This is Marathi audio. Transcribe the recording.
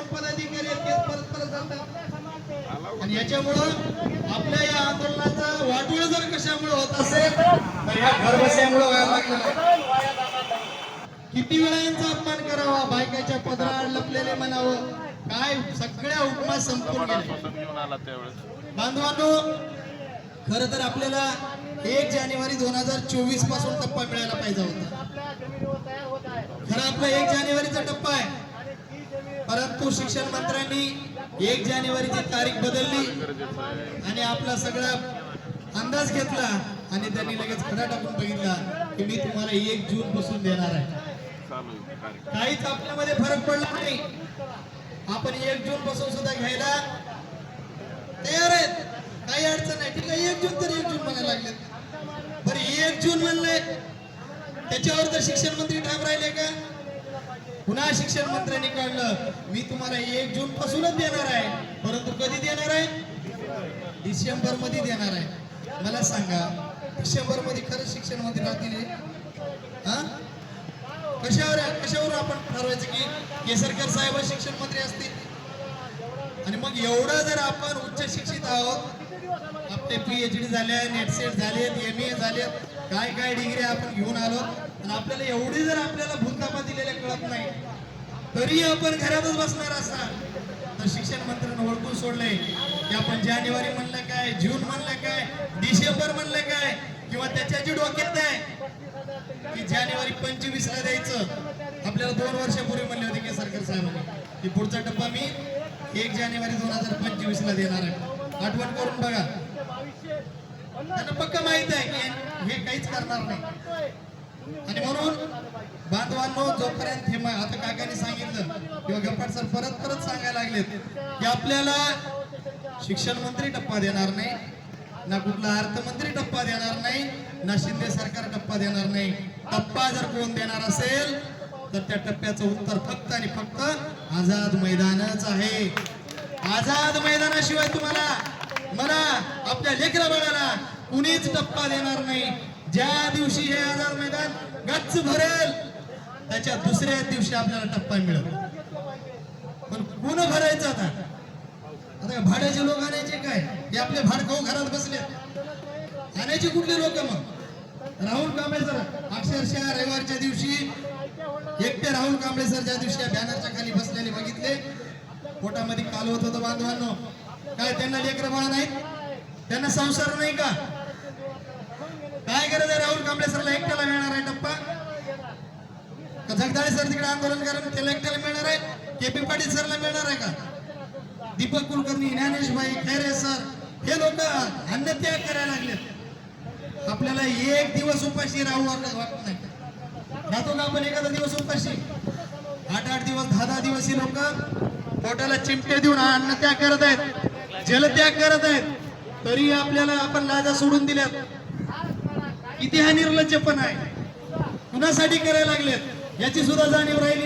कोण पदाधिकारी आहेत तेच परत परत जातात. आणि याच्यामुळं आपल्या या आंदोलनाचा वाटोळ जर कशामुळे होत असेल तर या घरबसल्यामुळे व्हायला लागलेलं किती वेळा यांचा अपमान करावा? बायकाच्या पदरावर लपलेले म्हणावं. काय सगळ्या उपमा संपून बांधवांनो खर तर आपल्याला एक जानेवारी दोन हजार चोवीसपासून टप्पा मिळायला पाहिजे होता. खरं आपला एक जानेवारीचा टप्पा आहे. परंतु शिक्षण मंत्र्यांनी एक जानेवारीची तारीख बदलली आणि आपला सगळा अंदाज घेतला आणि त्यांनी लगेच खडा टाकून बघितला की मी तुम्हाला एक जून पासून देणार आहे. काहीच आपल्यामध्ये फरक पडला नाही. आपण एक जून पासून सुद्धा घ्यायला तयार आहेत. काही अडचण नाही. ठीक आहे एक जून तर एक जून म्हणायला लागले बरं एक जून म्हणले त्याच्यावर तर शिक्षण मंत्री ठाम राहिले का? पुन्हा शिक्षण मंत्र्यांनी काढलं. मी तुम्हाला एक जून पासूनच देणार आहे. परंतु कधी देणार आहे? डिसेंबरमध्ये देणार आहे. मला सांगा डिसेंबरमध्ये खरंच शिक्षण मंत्री राहतील कशावर कशावर आपण ठरवायचं की केसरकर साहेब शिक्षण मंत्री असतील? आणि मग एवढं जर आपण उच्च शिक्षित आहोत ते पी एच डी झाले नेटसेट झालेत एम ए झालेत काय काय डिग्री आपण घेऊन आलो आणि आपल्याला एवढी जर आपल्याला भूलतापा दिलेल्या कळत नाही तरी आपण घरातच बसणार असा तर शिक्षण मंत्र्यांना ओळखून सोडलंय की आपण जानेवारी म्हणलं काय जून म्हणलं काय डिसेंबर म्हणलं काय किंवा त्याच्या जी डोक्यात आहे की जानेवारी पंचवीस ला द्यायचं. आपल्याला दोन वर्षापूर्वी म्हणले होते की सरकार साहेबांनी की पुढचा टप्पा मी एक जानेवारी दोन हजार पंचवीस ला देणार आहे. आठवण करून बघा. त्यांना पक्क माहीत आहे की हे काहीच करणार नाही. आणि म्हणून बांधवांनो जोपर्यंत हे आता काकांनी सांगितलं किंवा गप्पाट सर परत परत सांगायला लागलेत की आपल्याला शिक्षण मंत्री टप्पा देणार नाही ना कुठला अर्थमंत्री टप्पा देणार नाही ना शिंदे सरकार टप्पा देणार नाही. टप्पा जर कोण देणार असेल तर त्या टप्प्याचं उत्तर फक्त आणि फक्त आझाद मैदानच आहे. आझाद मैदानाशिवाय तुम्हाला मला आपल्या लेकरा बाळाला कुणीच टप्पा देणार नाही. ज्या दिवशी हे आजार मैदान गच्च भरेल त्याच्या दुसऱ्या दिवशी आपल्याला टप्पा मिळेल. पण कोण भरायचं आता? आता भाड्याचे लोक आणायचे काय? हे आपले भाडखाऊ घरात बसले आणायचे कुठले लोक मग? राहुल कांबळे सर अक्षरशः रविवारच्या दिवशी एकटे राहुल कांबळे सर ज्या दिवशी या बॅनरच्या खाली बसलेले बघितले पोटामध्ये काल होत होतं बांधवांनो. काय त्यांना लेकरं बाळ नाहीत? त्यांना संसार नाही का? काय गरज आहे राहुल कांबळे सरला? एकट्याला मिळणार आहे टप्पा? का जगदाळे सर तिकडे आंदोलन करा त्याला एकट्याला मिळणार आहे? केपी पाटील सरला मिळणार आहे का? दीपक कुलकर्णी ज्ञानेशभाई खैरे सर हे लोक अन्नत्याग करायला लागलेत. आपल्याला एक दिवस उपाशी राहू वाटत नाही. राहतो का आपण एखादा दिवस उपाशी? आठ आठ दिवस दहा दहा दिवस ही लोक पोटाला चिमटे देऊन अन्न त्याग करत आहेत. जलत्याग करत आहेत. तरी आपल्याला आपण लाजा सोडून दिल्यात. किती हा निर्लज्जपण आहे. कुणासाठी करायला लागलेत? याची सुद्धा जाणीव राहिली